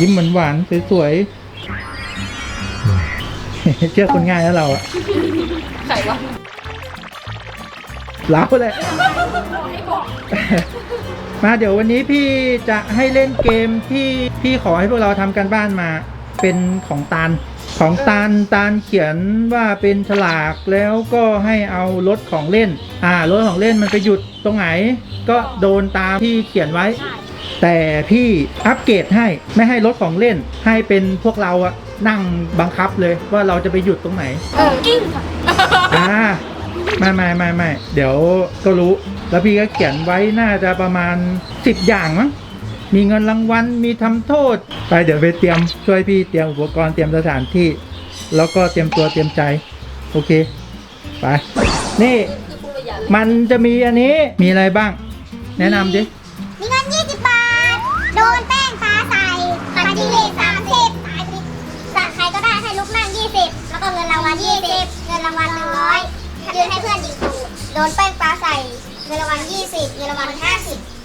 ยิ้มหวานๆสวยๆเชื่อคนง่ายแล้วเราอะใครวะเราเลยมาเดี๋ยววันนี้พี่จะให้เล่นเกมที่พี่ขอให้พวกเราทำกันบ้านมา เป็นของตาลของตาลตาลเขียนว่าเป็นฉลากแล้วก็ให้เอารถของเล่น อ่ารถของเล่นมันไปหยุดตรงไหน ก็โดนตามที่เขียนไว้ แต่พี่อัปเกรดให้ไม่ให้รถของเล่นให้เป็นพวกเราอะนั่งบังคับเลยว่าเราจะไปหยุดตรงไหนเออกิ้งค่ะอ่าไม่ไม่ไม่ไม่เดี๋ยวก็รู้ แล้วพี่ก็เขียนไว้น่าจะประมาณ 10 อย่างมั้งมีเงินรางวัลมีทำโทษ ไปเดี๋ยวไปเตรียมช่วยพี่เตรียมอุปกรณ์เตรียมสถานที่ แล้วก็เตรียมตัวเตรียมใจ โอเค ไป นี่คือพูดไปอย่างมันจะมีอันนี้มีอะไรบ้าง แนะนำดิ นให้เพื่อนยิงตูดโดนแป้งฟ้าใส่เงินรางวัล20เงินรางวัล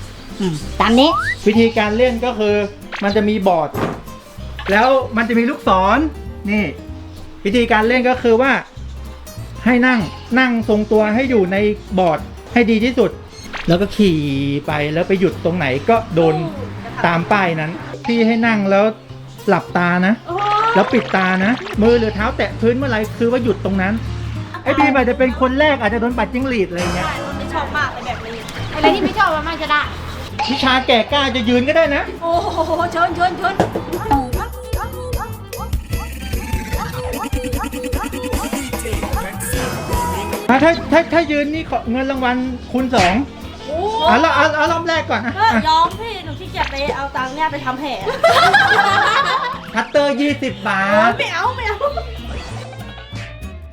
50ตามนี้ วิธีการเล่นก็คือมันจะมีบอร์ด แล้วมันจะมีลูกศรนี่ วิธีการเล่นก็คือว่า ให้นั่งนั่งทรงตัวให้อยู่ในบอร์ดให้ดีที่สุด แล้วก็ขี่ไปแล้วไปหยุดตรงไหนก็โดนตามป้ายนั้นพี่ให้นั่งแล้วหลับตานะ แล้วปิดตานะ มือหรือเท้าแตะพื้นเมื่อไหรคือว่าหยุดตรงนั้น ไอ้พี่อาจจะเป็นคนแรกอาจจะโดนปัดจิ้งหรีดอะไรเงี้ย ไม่ชอบมากเลยแบบนี้อะไรที่ไม่ชอบมันไม่จะได้วิชาแก่กล้าจะยืนก็ได้นะ โอ้โหเชิญเชิญเชิญอะถ้าถ้าถ้ายืนนี่ขอเงินรางวัลคูณสองโอ้อะเราเอาเอารอบแรกก่อนนะเอออะยอมพี่หนูขี้เกียจไปเอาตังค์เนี่ยไปทำแผลคัตเตอร์20บาท ไม่เอาไม่เอา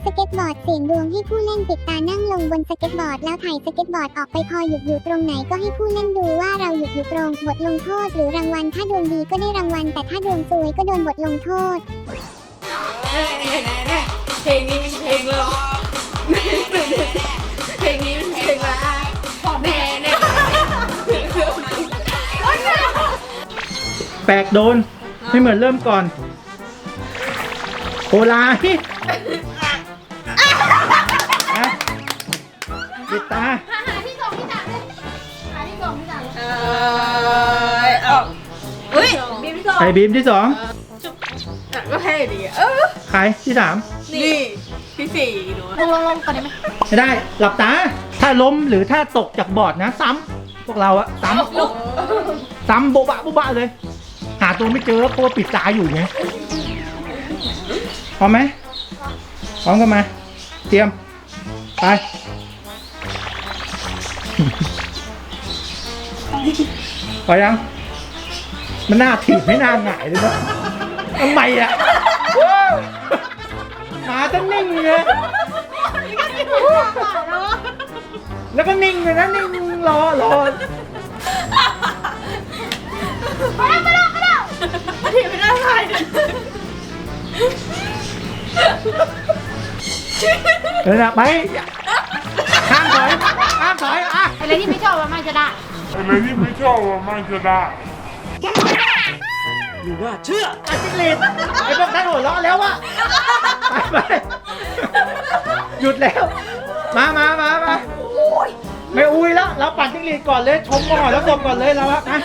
สเก็ตบอร์ดเสี่ยงดวงให้ผู้เล่นปิดตานั่งลงบนสเก็ตบอร์ดแล้วถ่ายสเก็ตบอร์ดออกไปพอหยุดอยู่ตรงไหนก็ให้ผู้เล่นดูว่าเราหยุดอยู่ตรง บทลงโทษหรือรางวัลถ้าดวงดีก็ได้รางวัลแต่ถ้าดวงซวยก็โดนบทลงโทษ เพลงนี้เป็นเพลงเราเพลงนี้เป็นเพลงละพ่อแม่เนี่ยแปลกโดน ไม่เหมือนเริ่มก่อนโอลาพี่ นะปิดตา หาที่สองที่สามเลยหาที่สองที่สามเออเอาเฮ้ยบีมที่สองใครบีมที่สอง ก็ให้ดีเออใครที่สาม นี่ที่สี่หนูลงลงลงก่อนได้ไหมไม่ได้ หลับตา ถ้าล้มหรือถ้าตกจากบอร์ดนะ ซ้ำพวกเราอะซ้ำซ้ำโบบะโบบะเลย หาตัวไม่เจอเพราะว่าปิดตาอยู่ไงพร้อมไหมพร้อมกันมา เตรียม ไปพอยัง มันหน่าถีบไม่น่าหงายเลยนะทำไมอะว้าวหมาจะนิ่งเลยแล้วก็นิ่งเลยนะนิ่งรอรอทีไม่ได้ใคร เดี๋ยวนะไปห้ามถอยห้ามถอยอะอะไรที่ไม่ชอบมันไม่จะได้อะไรที่ไม่ชอบอะมันจะได้ปัดจิงหรีดไอ้พวกนั้นหัวเราะแล้ววะไปไปหยุดแล้ว มามามามาไม่อุ้ยแล้ว เราปัดจิงหรีดก่อนเลย ชมก่อนแล้วจบก่อนเลยเราอะนะ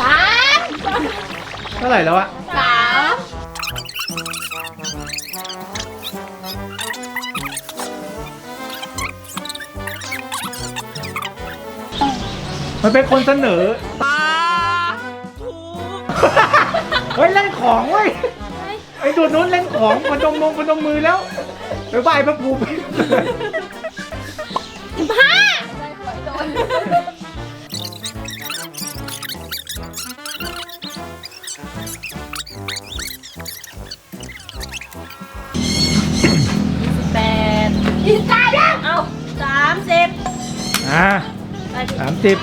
สาม เท่าไหร่แล้วอะสามมันเป็นคนเสนอปาถูกเฮ้ยเล่นของเว้ยไอ้ตัวนู้นเล่นของพนมมงพนมมือแล้วไปไหว้พระภูมิแป อ่าสามสิบ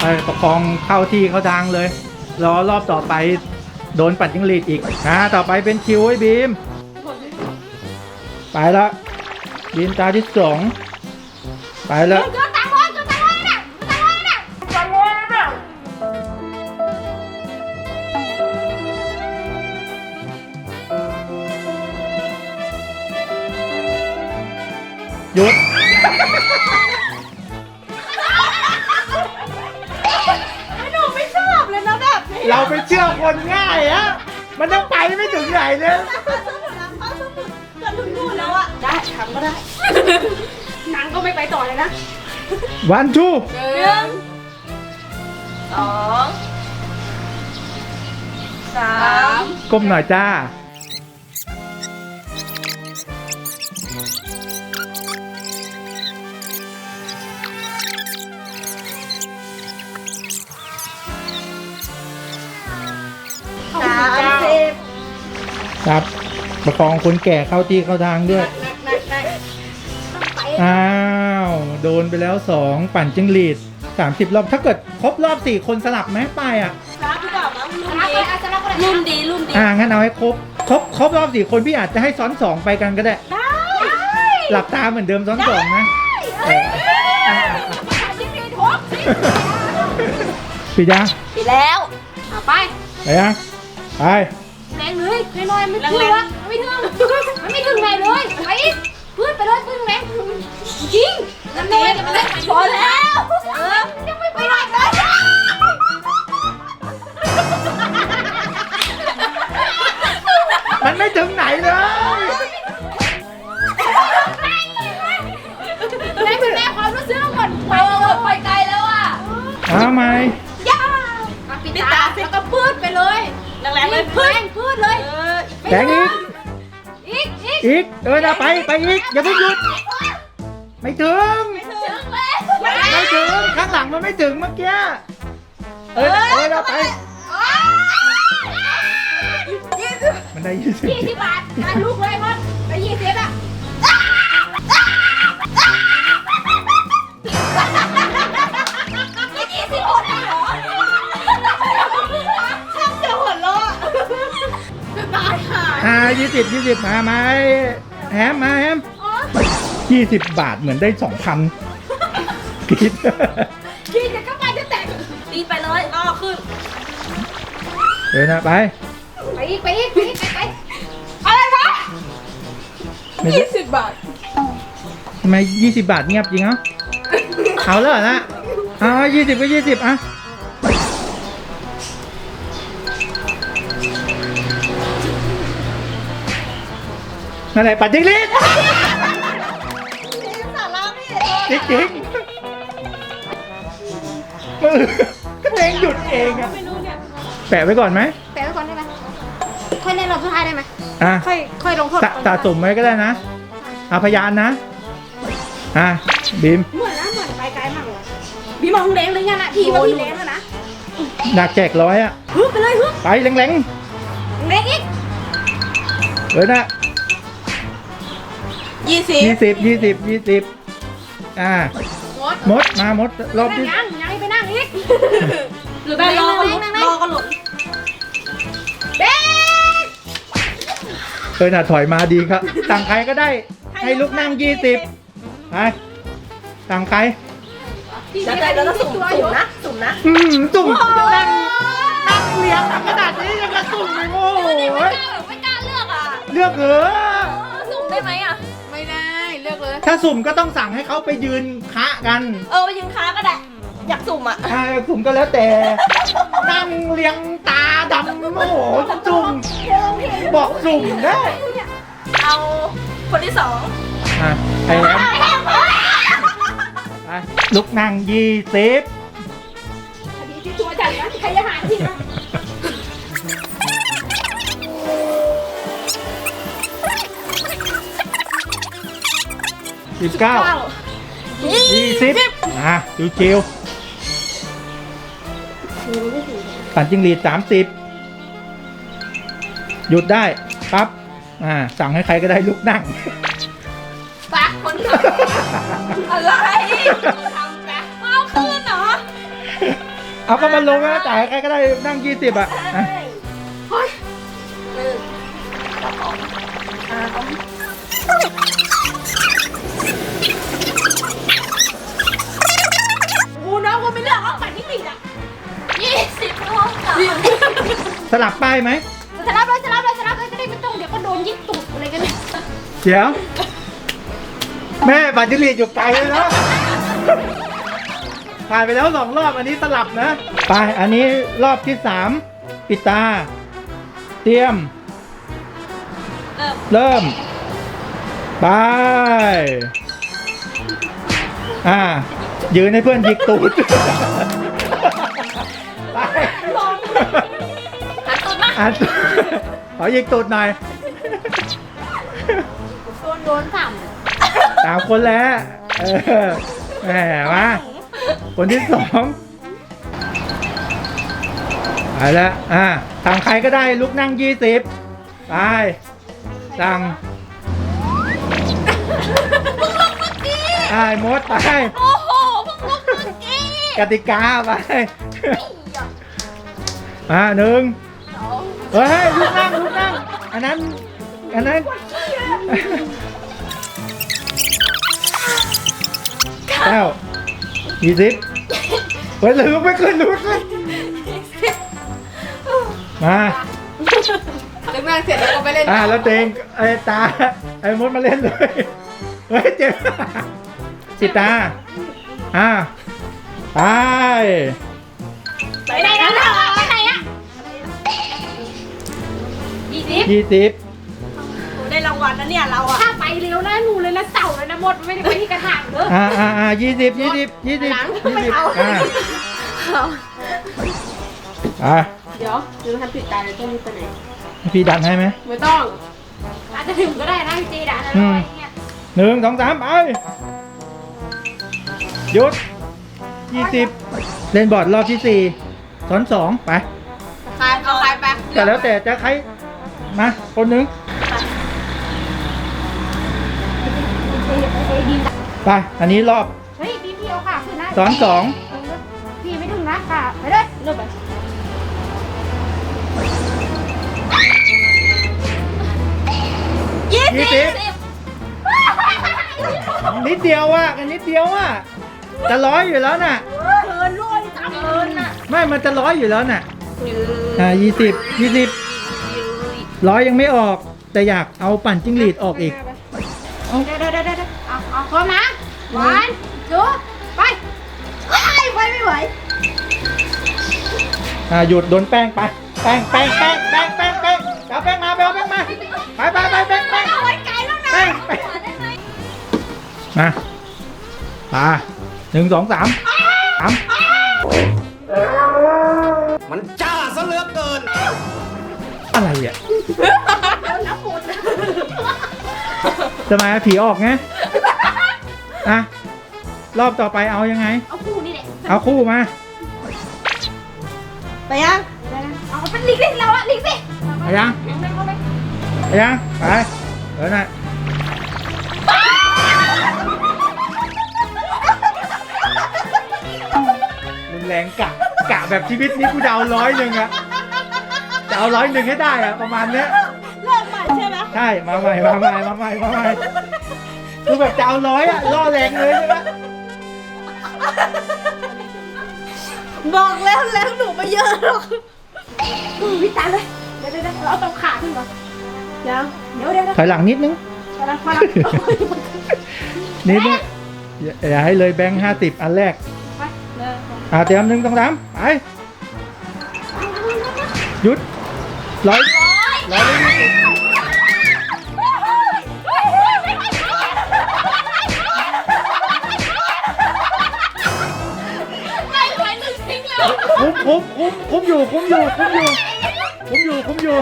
ไปประคองเข้าที่เข้าทางเลย รอรอบต่อไปโดนปัดยิงหรีดอีกอ่าต่อไปเป็นคิวไอ้บีม ไปแล้วบีมตาที่สองไปแล้ว ก็ได้ หนังก็ไม่ไปต่อเลยนะวันทูหนึ่งสองสามก้มหน่อยจ้า สามสิบครับ ประคองคนแก่เข้าที่เข้าทางด้วย อ้าว โดนไปแล้วสองปั่นจิ้งหรีด30รอบถ้าเกิดครบรอบ4คนสลับไหมไปอะ รับหรือเปล่ามั้งรุ่นดีรุ่นดีรุ่นดีอ่างั้นเอาให้ครบครบครบรอบ4คนพี่อาจจะให้ซ้อน2ไปกันก็ได้ได้ หลับตาเหมือนเดิมซ้อนสองนะเอออะอะอะยิ่งดีทุกปิดยังปีแล้วเอาไปไปยังไปแรงเลยน้อยๆไม่ถึงวะไม่ถึงมันไม่ถึงไหนเลยไปอีกพื้นไปเลยพื้นแรง จริงน้ำเนยพอแล้วเออยังไม่ไปไหนเลยมันไม่ถึงไหนเลยแม่คุณแม่ความรู้สึกหมดไปไปไกลแล้วอะเอาไหมย่าปิดตาแล้วก็พืดไปเลยแรงๆเลยพืดพืดเลยแสงอีกอีกอีกอีกเออนะไปไปอีกอย่าเพิ่งหยุด ไม่ถึงถึงแล้วไม่ถึง ข้างหลังมันไม่ถึงเมื่อกี้ เออเออเราไปมันได้ยี่สิบยี่สิบบาทได้ลูกเลยมดได้ยี่สิบอะยี่สิบหมดเลยเหรอช่างจะหัวเราะตายค่ะอ่ายี่สิบยี่สิบมาไหมแฮมมาแฮม ยี่สิบบาทเหมือนได้สองพันคิดยี่สิบก็ไปจะแตกตีไปเลยอ้อขึ้น เดี๋ยวนะไป ไปอีกไปอีกไปอีกไปไปอะไรวะไม่ใช่ยี่สิบบาท ทำไมยี่สิบบาทเงียบจริงเอ้าเอาแล้วเหรอนะเอายี่สิบก็ยี่สิบอะ นั่นแหละปัดจิ้งหรี พี่จริงจริงมือก็เองหยุดเองอะไม่รู้เนี่ยแปะไว้ก่อนไหมแปะไว้ก่อนได้ไหมค่อยในรอบสุดท้ายได้ไหมอะค่อยค่อยลงโทษสะสะสมไว้ก็ได้นะเอาพยานนะ อะบีมเหมือนนะเหมือนไปไกลมากเลยบีมองแรงเลยงั้นนะพี่ว่าพี่แรงแล้วนะดักแจกร้อยอะฮึบไปเลยฮึบไปแรงแรงอีกๆเลยนะยี่สิบยี่สิบยี่สิบยี่สิบ อ่าหมดมด มามด รอบที่ ยังยังไปนั่งอีก หรือไปรอก็หลุดรอก็หลุดเด็กเคยน่ะถอยมาดีครับสั่งใครก็ได้ ให้ลูกนั่งยี่สิบไปสั่งใครเดี๋ยวเดี๋ยวเราสุ่มสุ่มนะสุ่มนะอืมจุ่มนั่งนั่งเรียงขนาดนี้ยังจะสุ่มเลยโอ้โหไม่กล้าเลือกอะ เลือกเหรอ สุ่มได้ไหมอะ ถ้าสุ่มก็ต้องสั่งให้เขาไปยืนคะกัน เออไปยืนค้าก็ได้ อยากสุ่มอะอ่าสุ่มก็แล้วแต่ นั่งเรียงตาดำโอ้โหสุ่มบอกสุ่มได้เอาคนที่สองอะไอ้แอมไปลุกนั่งยี่สิบคดีที่ตัวจัดนะใครจะหาที่นะ สิบเก้ายี่สิบอะจิวจิวปั่นจิงหรีดสามสิบหยุดได้ปั๊บอ่า สั่งให้ใครก็ได้ลุกนั่งปากคนขับอะไรทำแบบเอาคืนเหรอ เอาก็มันลงแล้วจ่ายให้ใครก็ได้นั่งยี่สิบอะ แล้คุณไม่เลือกห้องปัดที่ติดอะยี่สิบห้องสามสลับป้ายไหมสลับเลยสลับเลยสลับเลยจะได้ไม่ต้องเดี๋ยวก็โดนยิงตุกอะไรกันเนี่ยเดี๋ยว แม่ปัดจิรีอยู่ไกลเลยนะผ่านไปแล้วสองรอบอันนี้สลับนะ ไปอันนี้รอบที่สามปิดตา เตรียม เริ่ม ไป อ่า ยืนให้เพื่อนหยิกตูด ไปหันตูดมาอะขอหยิกตูดหน่อยโดนโดนสามสามคนแล้วเออแหมมาคนที่สองไปแล้วอ่าสั่งใครก็ได้ลุกนั่งยี่สิบไปสั่งไอ้มดไป โอ้ กี้กติกาไปมาหนึ่งเฮ้ยลุกนั่งลุกนั่งอันนั้นอันนั้นเก้ายี่สิบเฮ้ยลืมไม่เคยรู้เลยมาเล่นแม่เสร็จแล้วก็ไปเล่นอ่าแล้วเตงไอ้ตาไอ้มดมาเล่นเลยเฮ้ยเจ็บปิดตาอ่า ไปไปไหนนะไปไหนอะยี่สิบยี่สิบได้รางวัลนะเนี่ยเราอะถ้าไปเร็วนะหนูเลยนะเต่าเลยนะหมดไม่ได้ไปที่กระถางเด้ออ่าอ่าอ่ายี่สิบยี่สิบยี่สิบยี่สิบอ่าอ่าเดี๋ยวเดี๋ยวทำปิดตาเลยต้องรีบไปไหนพี่ดันให้ไหมไม่ต้อง อาจจะถึงก็ได้นะพี่จีด่านะอืมอะไรเงี้ยหนึ่งสองสามไปหยุด ยี่สิบเล่นบอร์ดรอบที่สี่ซ้อนสองไปใครเอาใครไปแต่แล้วแต่จะใครมาคนหนึ่งไปอันนี้รอบเฮ้ยพี่พี่เอาขาขึ้นนะซ้อนสองเออพี่ไม่ถึงนะค่ะไปเลยเริ่มไปยี่ยี่สิสิบบนิดเดียวอะกันนิดเดียวอะ จะร้อยอยู่แล้วน่ะเกินร้อยจังเกินอะไม่มันจะร้อยอยู่แล้วน่ะอ่ายี่สิบยี่สิบร้อยยังไม่ออก แต่อยากเอาปั่นจิ้งหรีดออกอีกเดี๋ยวเดี๋ยวเดี๋ยวเดี๋ยวเอาเอาพร้อมนะวันจูไปไปไปไม่ไหวอ่าหยุดโดนแป้งไปแป้งแป้งแป้งแป้งแป้งแป้งเอาแป้งมาไปเอาแป้งมาไปไปไปแป้งแป้งเอาไว้ไกลแล้วนะแป้งแป้งมาปา หนึ่งสองสามสามมันจ้าซะเหลือเกิน อะไรอะจะมาผีออกไงอะรอบต่อไปเอายังไง เอาคู่นี่แหละเอาคู่มา ไปยังเอาเป็นลิงสิเราอะลิงสิเอายังเอาเลยเอายังไปเดี๋ยวนะ งกะกะแบบชีวิตนี้กูจะเอาร้อยหนึ่งอะจะเอาร้อยหนึ่งให้ได้อะประมาณเนี้ยเริ่มใหม่ใช่ไหมใช่มาใหม่มาใหม่มาใหม่มาใหม่คือแบบจะเอาร้อยอะล่อแรงเลยใช่ไหมบอกแล้วแล้วหนูไปเยอะหรอกพี่ตาเลยเดี๋ยวเดี๋ยวเราต้องขาขึ้นก่อนยังเดี๋ยวเดี๋ยวถอยหลังนิดนึงพอแล้วพอแล้วนิดนึงอย่าอย่าให้เลยแบงค์ห้าสิบอันแรกไปเลย อ่าเตรียมหนึ่งสองสามไปหยุดร้อยร้อยยี่สิบไม่ไหวหนึ่งทิ้งเลยคุ้มคุ้มคุ้มคุ้มอยู่คุ้มอยู่คุ้มอยู่คุ้มอยู่คุ้มอยู่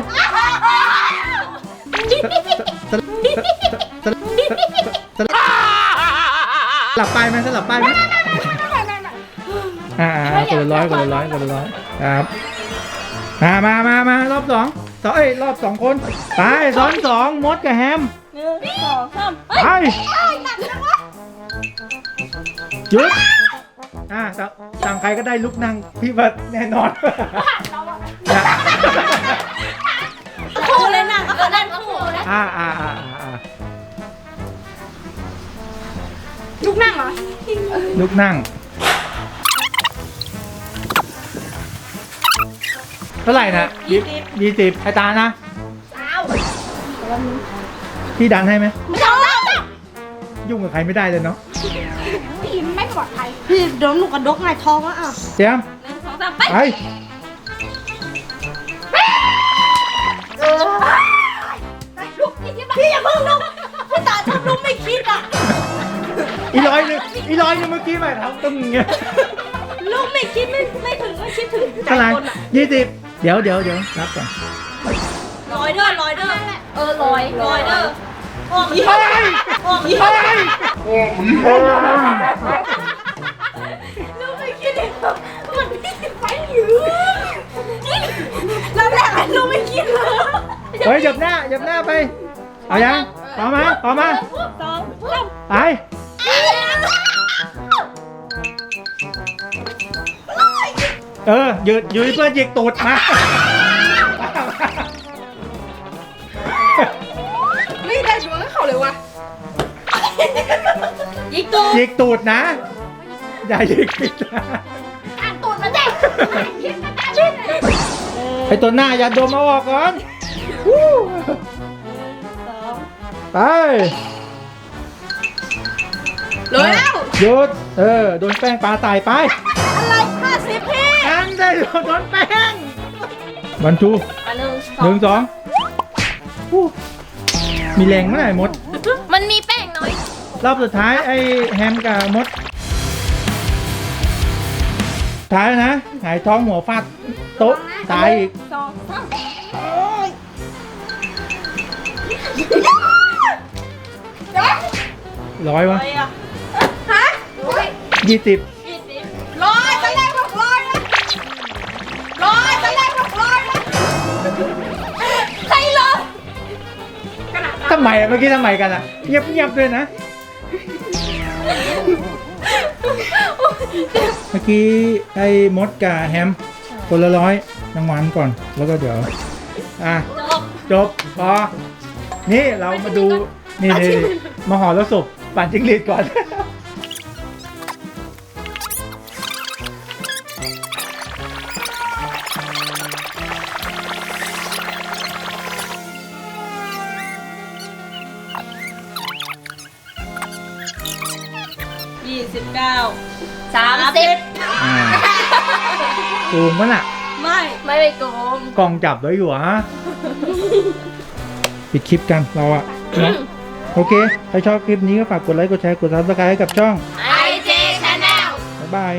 สลับสลับสลับสลับไปไหมสลับไปไหมอ่าๆคน ละร้อยคนละร้อยคนละร้อยครับมามามามารอบสองสองเอ้ยรอบสองคนไปซ้อนสองมดกับแฮมหนึ่งสองสามไปหยุดอ่าสั่งสั่งใครก็ได้ลุกนั่งพี่ว่าแน่นอนนะคู่เลยนะก็ได้คู่อ่าอ่าอ่าอ่าอ่าลูกนั่งเหรอลุกนั่ง เท่าไหร่นะยี่สิบยี่สิบไอตานะเอาพี่ดันให้ไหมไม่เอาแล้วยุ่งกับใครไม่ได้เลยเนาะพี่ไม่ปลอดภัยพี่เดี๋ยวหนูกระดกไงายท้องอะอะเตรียมหนึ่งสองสามไปไปลูกนี่ที่พี่อย่าเพิ่งลุกพี่ตาชอบลุกไม่คิดอะอีร้อยหนึงอีร้อยหนึงเมื่อกี้แบบทำตึ้งเงี้ยลุกไม่คิดไม่ไม่ถึงไม่คิดถึงใจเท่าไหร่คนอะยี่สิบ เดี๋ยวเดี๋ยวเดี๋ยวรับก่อนลอยเด้อลอยเด้อเออลอยลอยเด้อออกอีกเฮ้ยออกอีกเฮ้ยลุกไม่คิดเลยมันพี่ไปอยู่แล้วแรกไอ้ลุกไม่คิดเลยเฮ้ยหยับหน้าหยับหน้าไป เอายังพร้อมไหมพร้อมไหมสองสามไป เออหยุดหยุดเพื่อนจิกตูดมาไม่ได้ดวงให้เขาเลยว่ะยิงตัวจิกตูดนะ อย่าจิกปิดนะอ่านตูดมาเด็กคิดมาตาชิ้นไอตัวหน้าอย่าดมเอาออกก่อนวู้สองไปเลยแล้วหยุดเออโดนแป้งปลาตายไป อะไรห้าสิบพี่ อันได้โดนแป้งวันทูอันหนึ่งหนึ่งสองวู้มีแรงเมื่อไหร่มด มันมีแป้งน้อย รอบสุดท้ายไอ้แฮมกับมด ท้ายแล้วนะ หายท้องหัวฟาดโต๊ะตายอีก สองสามร้อยวะอะไรอะฮะยี่สิบยี่สิบำไมอะเมื่อกี้ทำไมกันอะเงียบเงียบๆด้วยนะ เมื่อกี้ไอ้มดกับแฮมคนละร้อยรางวัลก่อน แล้วก็เดี๋ยว อะ จบ จบพอนี่เรามาดู นี่นี่นี่มห่อแล้วสุกปั่นจิ้งหรีดก่อน เก้าสามสิบอ่าตูงมันอะไม่ไม่ไปโกงกล้องจับไว้อยู่อะฮะ ปิดคลิปกันเราอะเนอะโอเค ใครชอบคลิปนี้ก็ฝากกดไลค์ กดแชร์ กดซับสไครต์ให้กับช่อง ไอเจชาแนล บ๊ายบาย